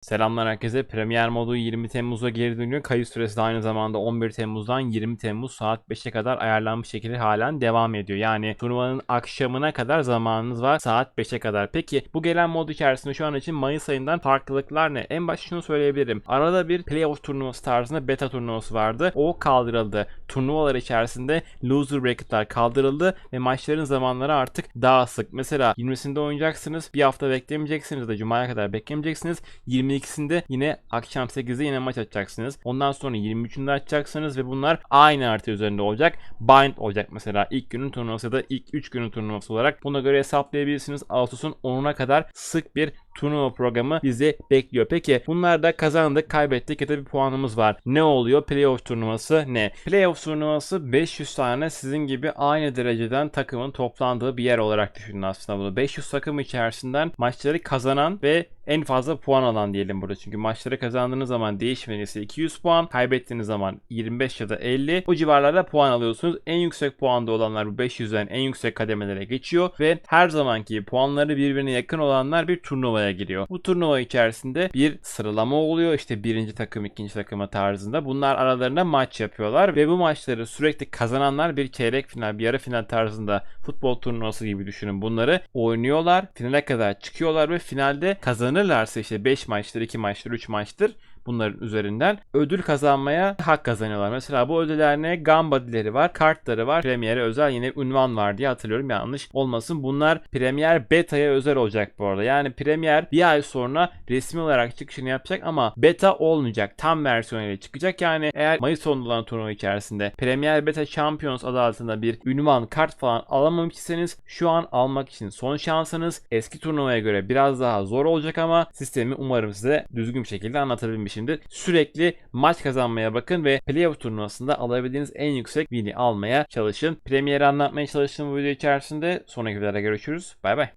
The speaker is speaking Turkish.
Selamlar herkese. Premier modu 20 Temmuz'a geri dönüyor. Kayıt süresi de aynı zamanda 11 Temmuz'dan 20 Temmuz saat 5'e kadar ayarlanmış şekilde halen devam ediyor. Yani turnuvanın akşamına kadar zamanınız var saat 5'e kadar. Peki bu gelen mod içerisinde şu an için Mayıs ayından farklılıklar ne? En başta şunu söyleyebilirim. Arada bir playoff turnuvası tarzında beta turnuvası vardı. O kaldırıldı. Turnuvalar içerisinde loser bracket'lar kaldırıldı ve maçların zamanları artık daha sık. Mesela 20'sinde oynayacaksınız. Bir hafta beklemeyeceksiniz de Cuma'ya kadar beklemeyeceksiniz. 22'sinde yine akşam 8'de yine maç açacaksınız. Ondan sonra 23'ünde açacaksınız ve bunlar aynı harita üzerinde olacak. Bind olacak mesela ilk günün turnuvası da ilk 3 günün turnuvası olarak. Buna göre hesaplayabilirsiniz. Ağustos'un 10'una kadar sık bir turnuva programı bizi bekliyor. Peki bunlarda kazandık, kaybettik ya da bir puanımız var. Ne oluyor? Playoff turnuvası ne? Playoff turnuvası 500 tane sizin gibi aynı dereceden takımın toplandığı bir yer olarak düşünün aslında bunu. 500 takım içerisinden maçları kazanan ve en fazla puan alan diyelim burada. Çünkü maçları kazandığınız zaman değişmenisi 200 puan, kaybettiğiniz zaman 25 ya da 50. O civarlarda puan alıyorsunuz. En yüksek puanda olanlar bu 500'den en yüksek kademelere geçiyor ve her zamanki puanları birbirine yakın olanlar bir turnuvaya giriyor. Bu turnuva içerisinde bir sıralama oluyor. İşte birinci takım, ikinci takıma tarzında. Bunlar aralarında maç yapıyorlar ve bu maçları sürekli kazananlar bir çeyrek final, bir yarı final tarzında futbol turnuvası gibi düşünün. Bunları oynuyorlar. Finale kadar çıkıyorlar ve finalde kazanırlarsa işte 5 maçtır, 2 maçtır, 3 maçtır bunların üzerinden ödül kazanmaya hak kazanıyorlar. Mesela bu ödüller ne? Gambadileri var, kartları var, Premier'e özel yine ünvan var diye hatırlıyorum yanlış olmasın. Bunlar Premier Beta'ya özel olacak bu arada. Yani Premier bir ay sonra resmi olarak çıkışını yapacak ama beta olmayacak. Tam versiyonuyla çıkacak. Yani eğer Mayıs sonunda olan turnuva içerisinde Premier Beta Champions adı altında bir ünvan kart falan alamamışsanız şu an almak için son şansınız. Eski turnuvaya göre biraz daha zor olacak ama sistemi umarım size düzgün bir şekilde anlatabilmişimdir. Sürekli maç kazanmaya bakın ve playoff turnuvasında alabildiğiniz en yüksek win'i almaya çalışın. Premier'i anlatmaya çalıştığım bu video içerisinde sonraki videoda görüşürüz. Bay bay.